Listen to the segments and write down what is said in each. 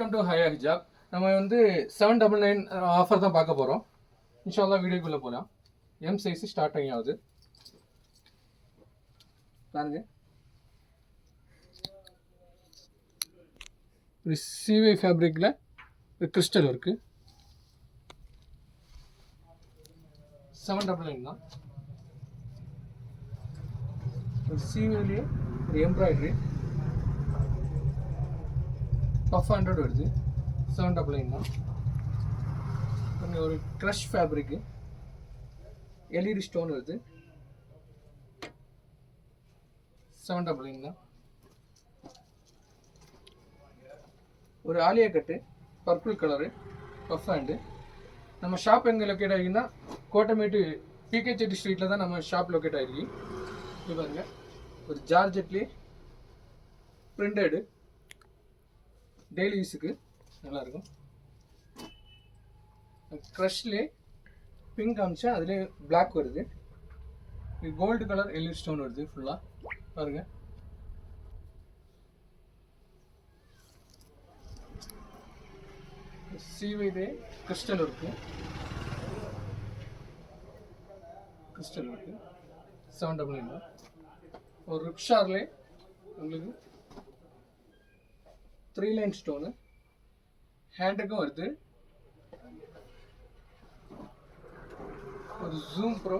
Welcome to ஹயா ஹிஜாப் நம்ம வந்து செவன் டபுள் நைன் ஆஃபர் தான் பார்க்க போகிறோம் இன்ஷால்லா வீடியோக்குள்ளே போகலாம் எம் சைஸ் ஸ்டார்டிங் ஆகுது பாருங்க. ஒரு சிவை ஃபேப்ரிக்கில் கிறிஸ்டல் இருக்குது செவன் டபுள் நைன் தான். ஒரு சிவிலேயே ஒரு எம்ப்ராய்டரி பஃப் ஹண்ட்ரட் வருது. செவன் டபுள் நைன் தான். கொஞ்சம் ஒரு க்ரஷ் ஃபேப்ரிக்கு எல்இடி ஸ்டோன் வருது. செவன் டபுள் நைன் தான். ஒரு Alia cut purple colour puff hand நம்ம ஷாப் எங்கே லொக்கேட் ஆகிருக்குன்னா கோட்டமேட்டு பிகே செட்டி ஸ்ட்ரீட்டில் தான் நம்ம ஷாப் லொக்கேட் ஆகிருக்கு. இது பாருங்கள் ஒரு ஜார்ஜெட்லேயே பிரிண்டடு டெய்லி யூஸுக்கு நல்லாயிருக்கும். க்ரஷ்லே பிங்க் காமிச்சா அதுலேயே பிளாக் வருது. கோல்டு கலர் எல்லி ஸ்டோன் வருது ஃபுல்லாக பாருங்க. சீவைதே கிறிஸ்டல் இருக்கு. கிறிஸ்டல் இருக்கு. செவன் டபுள் நைன் ஒரு ரிக்ஷார்லே உங்களுக்கு த்ரீ லைன் ஸ்டோனு. ஹேண்டுக்கும் வருது. ஒரு ஜூம் ப்ரோ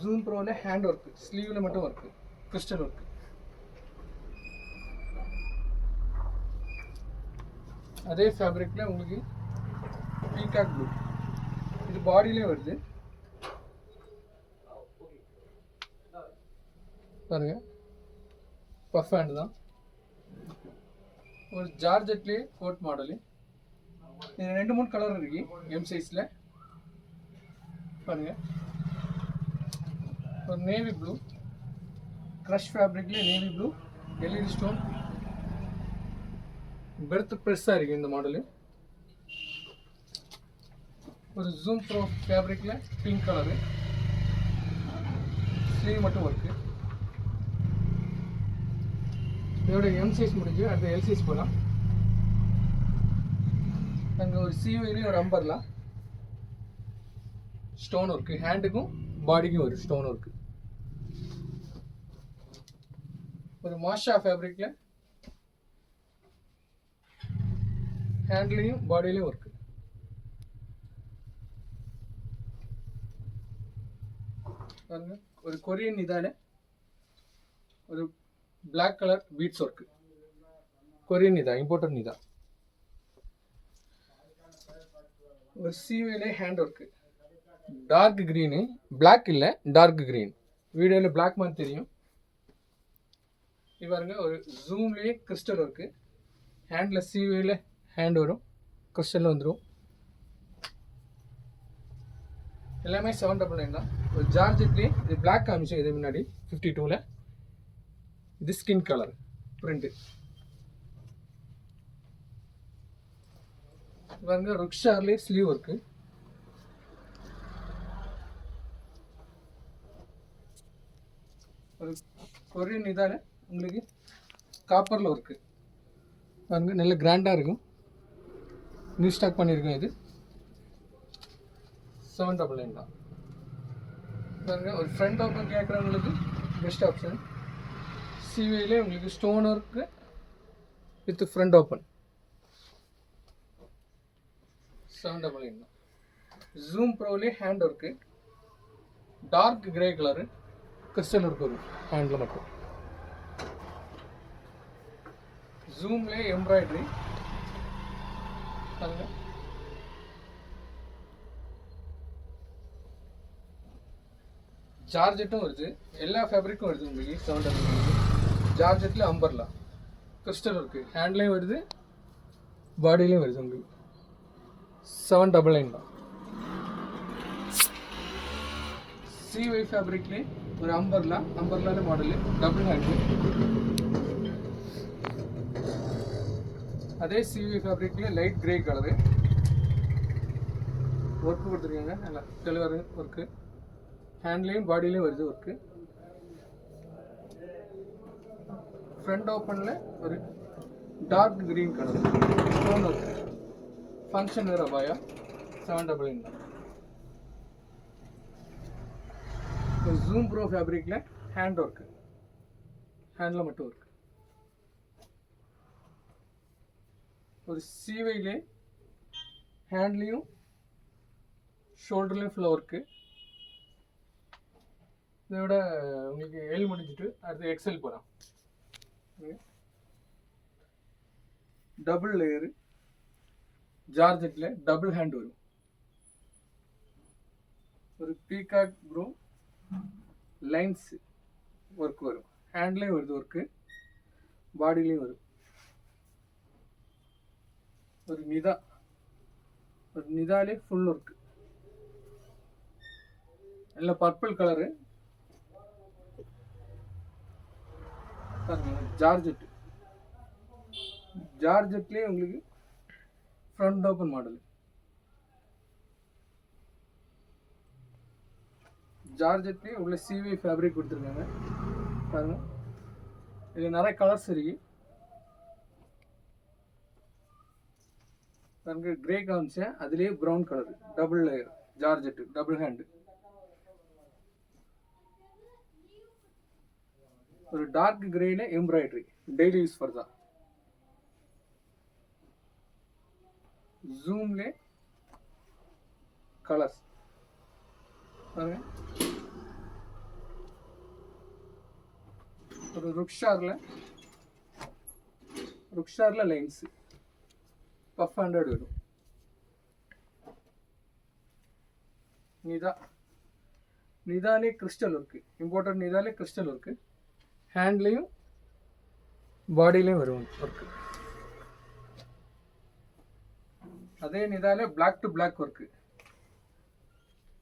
ஜூம் ப்ரோவில் ஹேண்ட் ஒர்க்கு ஸ்லீவில் மட்டும் ஒர்க்கு கிறிஸ்டல் ஒர்க்கு அதே ஃபேப்ரிக்கில் உங்களுக்கு பீகாக் ப்ளூ இது பாடியிலே வருது. பாருங்கள் பஃப் ஹேண்டு தான். ஒரு ஜார்ஜெட்லேயே கோட் மாடலு இது ரெண்டு மூணு கலர் இருக்கு எம் சைஸில் பாருங்க ஒரு நேவி ப்ளூ க்ரஷ் ஃபேப்ரிக்லேயே நேவி ப்ளூ எல்இடி ஸ்டோன் பெர்த் ப்ரெஸ்ஸாக இருக்குது இந்த மாடலு ஒரு ஜூம் ப்ரோ ஃபேப்ரிக்கில் பிங்க் கலரு ஸ்லீவ் மட்டும் ஒர்க்கு இதோட எம் சைஸ் முடிஞ்சு அடுத்து எல் சைஸ் போகலாம் அங்கே ஒரு சிவிலையும் ஒரு அம்பர்லாம் ஸ்டோன் ஒர்க்கு ஹேண்டுக்கும் பாடிக்கும் ஒரு ஸ்டோன் ஒர்க்கு ஒரு மாஷா ஃபேப்ரிக்கில் ஹேண்ட்லேயும் பாடியிலையும் ஒர்க்கு பாருங்க. ஒரு கொரியன் இதால ஒரு black colour beads work Korean இதா இம்போர்ட்டட் இதா ஒரு சீவேலே hand work dark green black இல்லை டார்க் க்ரீன் வீடியோவில் பிளாக் மாதிரி தெரியும். இது பாருங்க ஒரு ஜூம்லேயே கிறிஸ்டல் ஒர்க்கு ஹேண்டில் சீவேல ஹேண்ட் வரும். கிறிஸ்டலில் வந்துடும் எல்லாமே செவன் டபுள் நைன் தான். ஒரு ஜார்ஜெட்லேயே இது பிளாக் காமிச்சோம் இது முன்னாடி ஃபிஃப்டி டூவில் இது ஸ்கின் கலர் பிரிண்ட்டு பாருங்க ருக்ஷார்லேயே ஸ்லீவ் ஒர்க்கு ஒரு கொரியன் இதானே? உங்களுக்கு காப்பரில் ஒர்க்கு பாருங்க நல்ல கிராண்டாக இருக்கும். நியூ ஸ்டாக் பண்ணியிருக்கோம் இது. செவன் டபுள் நைன் தான். பாருங்க ஒரு ஃப்ரெண்ட் ஓப்பன் கேட்குறவங்களுக்கு பெஸ்ட் ஆப்ஷன் சிவியில் உங்களுக்கு stone work with front open seven double eight தான் zoom ப்ரோலே hand work dark grey colour crystal work வரும். ஹேண்டில் மட்டும். ஜூம்லே எம்ப்ராய்டரி ஜார்ஜெட்டும் வருது. எல்லா ஃபேப்ரிக்கும் வருது உங்களுக்கு. செவன் டபுள் ஜார்ஜெட்டில் அம்பர்லா. கிறிஸ்டல் இருக்குது ஹேண்ட்லேயும் வருது பாடியிலையும் வருது உங்களுக்கு. செவன் டபுள் நைன் தான். சிவை ஃபேப்ரிக்லேயே ஒரு அம்பர்லா அம்பர்லான மாடலு டபுள் ஹேண்டு அதே சிவி ஃபேப்ரிக்லேயே லைட் கிரே கலரு ஒர்க்கு கொடுத்துருக்காங்க நல்லா தெளிவாக ஒர்க்கு ஹேண்ட்லேயும் பாடியிலையும் வருது ஒர்க்கு ஃப்ரண்ட் ஓப்பனில் ஒரு டார்க் கிரீன் கலர் ஃபங்க்ஷன் வேறு அபாயா செவன் டபுள் நைன் தான் ஜூம் ப்ரோ ஃபேப்ரிக்கில் ஹேண்ட் ஒர்க்கு ஹேண்டில் மட்டும் ஒர்க் ஒரு சீவையிலே ஹேண்ட்லேயும் ஷோல்டர்லேயும் ஃபுல்லாக ஒர்க்கு இதை விட உங்களுக்கு எல் முடிஞ்சிட்டு அடுத்து எக்ஸல் போகிறோம் டபுள் லேயரு ஜார்ஜெட்டில் டபுள் ஹேண்ட் வரும். ஒரு பீகாக் ப்ரோ லைன்ஸ் ஒர்க் வரும். ஹேண்ட்லேயும் வருது ஒர்க்கு பாடிலையும் வரும். ஒரு நிதா ஒரு நிதாலே ஃபுல் ஒர்க்கு நல்ல பர்பிள் கலரு ஜார்ஜெட் ஜார்ஜெட்லேயே உங்களுக்கு ஃப்ரண்ட் ஓப்பன் மாடல் ஜார்ஜெட்லேயே உள்ள சிவி ஃபேப்ரிக் கொடுத்துருக்காங்க. பாருங்க. இதில் நிறைய கலர்ஸ் இருக்கு. பாருங்க கிரே காமிச்சேன். அதுலேயே brown colour double layer georgette. Double hand ஒரு டார்க் கிரேல எம்ப்ராய்டரி டெய்லி யூஸ் ஃபர் தான் ஜூம்ல கலர்ஸ் பாருங்க. ஒரு ருக்ஷாரில் ருக்ஷாரில் லைன்ஸு பஃப் ஹண்ட்ரட் வரும். நிதா. நிதாலே கிறிஸ்டல் இருக்குது இம்பார்ட்டன்ட் நிதாலே கிறிஸ்டல் இருக்குது ஹேண்ட்லேயும் பாடியிலையும் வரும் ஒர்க்கு அதே நிதாலே black to black work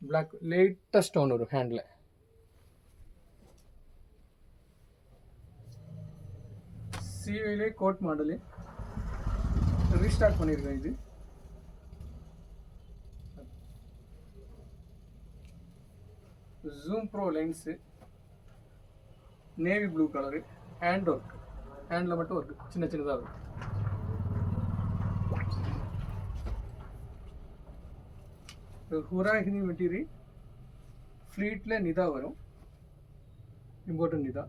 black latest stone வரும் ஹேண்டில் சிவிலே கோட் மாடலு ரீஸ்டார்ட் பண்ணியிருக்கேன் இது. Zoom pro lens navy blue colour hand work handle மட்டும் ஒர்க் சின்ன சின்னதாக இருக்கும் ஹுராஹினி மெட்டீரியல் ஃப்ளீட்டில் நிதா வரும். Important nida.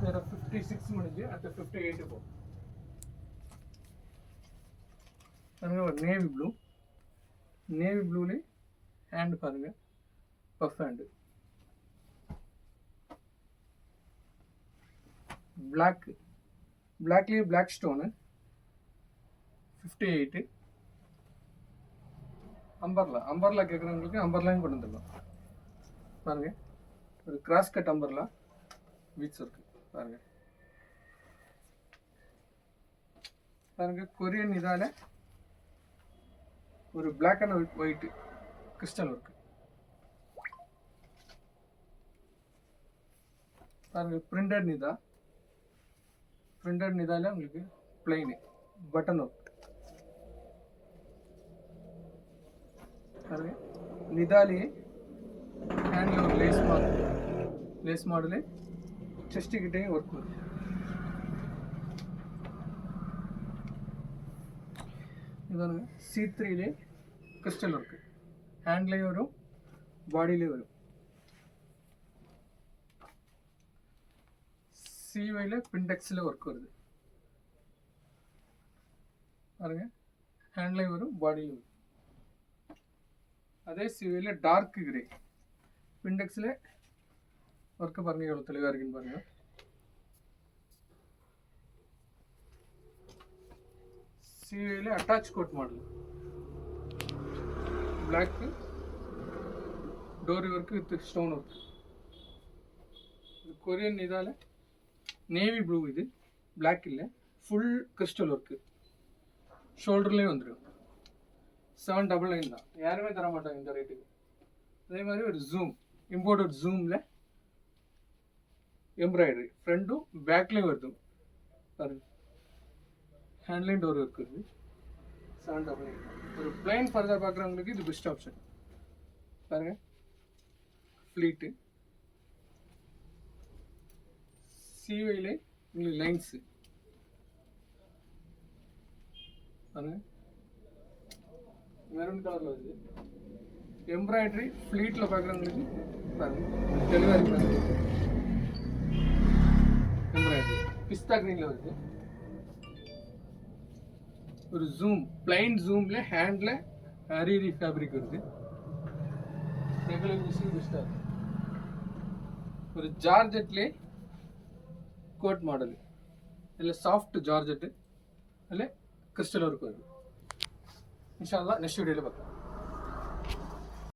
வேறு ஃபிஃப்டி சிக்ஸ் முடிஞ்சு அடுத்த ஃபிஃப்டி எயிட்டு போகும். பாருங்கள் ஒரு நேவி ப்ளூ நேவி ப்ளூலே ஹேண்டு பாருங்கள் puff hand black பிளாக்லேயே black stone fifty eight umbrella umbrella கேட்குறவங்களுக்கு அம்பர்லாயும் கொண்டு வந்துடலாம். பாருங்க. ஒரு கிராஸ் கட் அம்பர்லா பீட்ஸ் இருக்கு. பாருங்க. பாருங்க கொரியன் இதால ஒரு black and white crystal work பாருங்க பிரிண்டட் நிதா பிரிண்டட் நிதால உங்களுக்கு பிளைனு பட்டன் ஒர்க் பாருங்க நிதாலியே ஹேண்டில் ஒரு lace model lace model chest கிட்டேயும் ஒர்க் வரும் இது பாருங்க சி த்ரீலே கிறிஸ்டல் ஒர்க்கு ஹேண்ட்லேயும் வரும் பாடியிலையும் பின்டெக்ஸில் ஒர்க் வருது. பாருங்க. ஹேண்ட்லையும் வரும் பாடியிலும் வரும். அதே சிவியில் டார்க் கிரே பின்டெக்ஸில் ஒர்க்கு பாருங்க எவ்வளோ தெளிவாக இருக்குன்னு பாருங்க. சிவியில் attach coat model black Tory work with stone work Korean இதால் நேவி ப்ளூ இது. பிளாக் இல்லை. ஃபுல் கிறிஸ்டல் ஒர்க்கு ஷோல்டர்லேயும் வந்துடும் செவன் டபுள் நைன் தான். யாருமே தர மாட்டாங்க இந்த ரேட்டுக்கு அதே மாதிரி ஒரு ஜூம் இம்போர்ட்டட் ஜூமில் எம்ப்ராய்டரி ஃப்ரண்ட்டும் பேக்லேயும் வருது. பாருங்க. ஹேண்ட்லைன் டோர் ஒர்க் இருக்குது. செவன் டபுள் நைன் ஒரு பிளைன் ஃபர்தர் பார்க்குறவங்களுக்கு இது பெஸ்ட் ஆப்ஷன் பாருங்கள் ஃப்ளீட்டு சிவையிலே உங்களுக்கு லைன்ஸு பாருங்க மெரூன் கலரில் வருது எம்ப்ராய்டரி ஃப்ளீட்டில் பார்க்குறவங்களுக்கு பாருங்க தெளிவாக இருக்கு எம்ப்ராய்டரி பிஸ்தா க்ரீனில் வருது ஒரு ஜூம் பிளைன் ஜூம்ல ஹேண்ட்ல அரிரி ஃபேப்ரிக் வருது ரெகுலர் யூஸிங் பெஸ்ட்டாக இருக்கும் ஒரு ஜார்ஜெட்லே கோட் மாடல் இதில் சாஃப்ட் ஜார்ஜெட்டு அதில் கிறிஸ்டல் ஒர்க் வருது இன்ஷா அல்லாஹ் நெக்ஸ்ட் வீடியோவில் பார்க்கலாம்